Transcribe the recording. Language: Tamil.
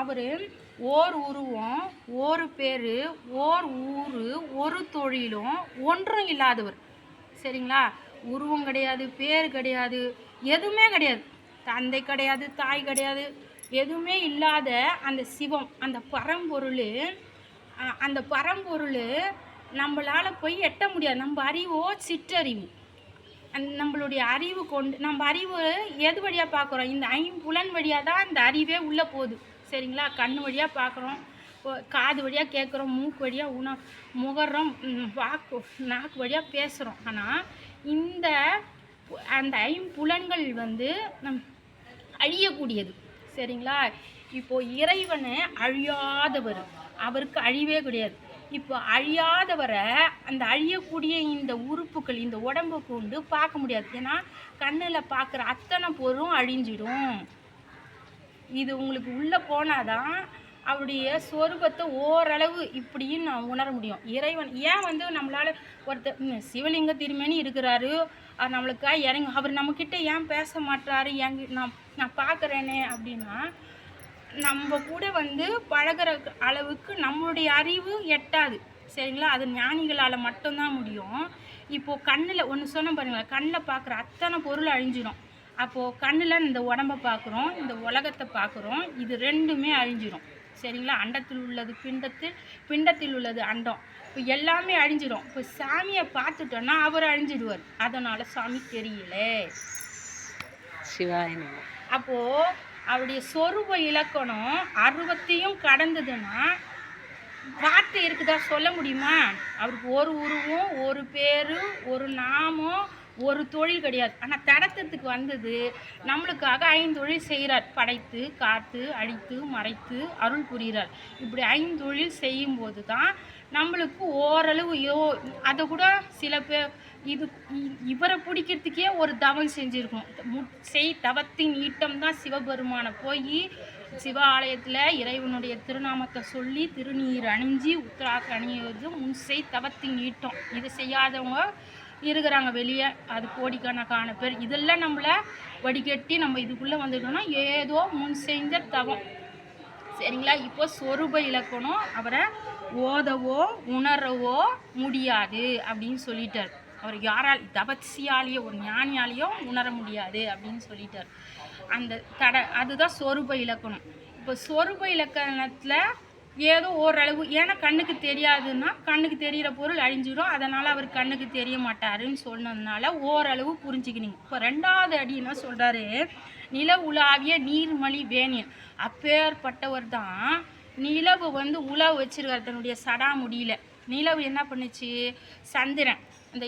அவர் ஓர் உருவம் ஒரு பேர் ஓர் ஊர் ஒரு தொழிலும் ஒன்றும் இல்லாதவர். சரிங்களா? உருவம் கிடையாது பேர் கிடையாது எதுவுமே கிடையாது. தந்தை கிடையாது தாய் கிடையாது எதுவுமே இல்லாத அந்த சிவம் அந்த பரம்பொருள் அந்த பரம்பொருள் நம்மளால் போய் எட்ட முடியாது. நம்ம அறிவோ சிற்றறிவு. நம்மளுடைய அறிவு கொண்டு நம்ம அறிவு எது வழியாக பார்க்குறோம் இந்த ஐம்புலன் வழியாக தான் அந்த அறிவே உள்ளே போகுது. சரிங்களா? கண் வழியாக பார்க்குறோம் காது வழியாக கேட்குறோம் மூக்கு வழியாக உண முகரம் வாக்கு நாக்கு வழியாக பேசுகிறோம் ஆனால் இந்த அந்த ஐம்புலன்கள் வந்து நம் அழியக்கூடியது. சரிங்களா? இப்போ இறைவன் அழியாதவர் அவருக்கு அழிவே கிடையாது. இப்போ அழியாதவரை அந்த அழியக்கூடிய இந்த உறுப்புகள் இந்த உடம்பு கொண்டு பார்க்க முடியாது. ஏன்னா கண்ணில் பார்க்குற அத்தனை பொருளும் அழிஞ்சிடும். இது உங்களுக்கு உள்ளே போனாதான் அவருடைய சொரூபத்தை ஓரளவு இப்படியும் நான் உணர முடியும். இறைவன் ஏன் வந்து நம்மளால் ஒருத்தர் சிவலிங்க திருமணி இருக்கிறாரு. அவர் நம்மளுக்கா இறங்கி அவர் நம்மக்கிட்ட ஏன் பேச மாட்டாரு எங்க நான் நான் பார்க்குறேனே அப்படின்னா நம்ம கூட வந்து பழகுற அளவுக்கு நம்மளுடைய அறிவு எட்டாது. சரிங்களா? அது ஞானிகளால் மட்டும்தான் முடியும். இப்போது கண்ணில் ஒன்று சொன்ன பாருங்களேன் கண்ணில் பார்க்குற அத்தனை பொருள் அழிஞ்சிடும் அப்போது கண்ணில் இந்த உடம்பை பார்க்குறோம் இந்த உலகத்தை பார்க்குறோம் இது ரெண்டுமே அழிஞ்சிடும் சரிங்களா? அண்டத்தில் உள்ளது பிண்டத்தில் பிண்டத்தில் உள்ளது அண்டம். இப்போ எல்லாமே அழிஞ்சிடும் இப்போ சாமியை பார்த்துட்டோன்னா அவர் அழிஞ்சிடுவார். அதனால் சாமி தெரியல. சிவாய நம. அப்போது அவருடைய சொரூப இலக்கணம் அறுபத்தையும் கடந்ததுன்னா வார்த்தை இருக்குதா சொல்ல முடியுமா? அவருக்கு ஒரு உருவம் ஒரு பேர் ஒரு நாமம் ஒரு தொழில் கிடையாது. ஆனால் தடத்தத்துக்கு வந்தது நம்மளுக்காக ஐந்தொழில் செய்கிறார் படைத்து காத்து அழித்து மறைத்து அருள் புரிகிறார். இப்படி ஐந்தொழில் செய்யும்போது தான் நம்மளுக்கு ஓரளவு யோ அதை கூட சில பேர் இது இ- இவரை பிடிக்கிறதுக்கே ஒரு தவம் செஞ்சுருக்கணும். மு செய் தவத்தின் ஈட்டம் தான் சிவபெருமானை போய் சிவ ஆலயத்தில் இறைவனுடைய திருநாமத்தை சொல்லி திருநீர் அணிஞ்சு உத்தராக அணிவது முன் செய் தவத்தின் ஈட்டம். இது செய்யாதவங்க இருக்கிறாங்க வெளியே. அது கோடிக்கணக்கான பேர். இதெல்லாம் நம்மளை வடிகட்டி நம்ம இதுக்குள்ளே வந்துட்டோம்னா ஏதோ முன் செஞ்ச தவம். சரிங்களா? இப்போ சொரூப இலக்கணம் அவரை ஓதவோ உணரவோ முடியாது அப்படின்னு சொல்லிட்டார். அவர் யாரால் தபசியாலேயோ ஒரு ஞானியாலேயோ உணர முடியாது அப்படின்னு சொல்லிட்டார். அந்த தட அதுதான் சொரூப இலக்கணம். இப்போ சொரூப இலக்கணத்தில் ஏதோ ஓரளவு ஏன்னா கண்ணுக்கு தெரியாதுன்னா கண்ணுக்கு தெரிகிற பொருள் அழிஞ்சிடும் அதனால் அவர் கண்ணுக்கு தெரிய மாட்டாருன்னு சொன்னதுனால ஓரளவு புரிஞ்சுக்கினீங்க. இப்போ ரெண்டாவது அடி என்ன சொல்கிறாரு நில உலாவிய நீர்மலி வேணியன். அப்பேற்பட்டவர் தான் நிலவு வந்து உலா வச்சிருக்காரு. தன்னுடைய சடா முடியல நிலவு என்ன பண்ணுச்சு? சந்திரன். அந்த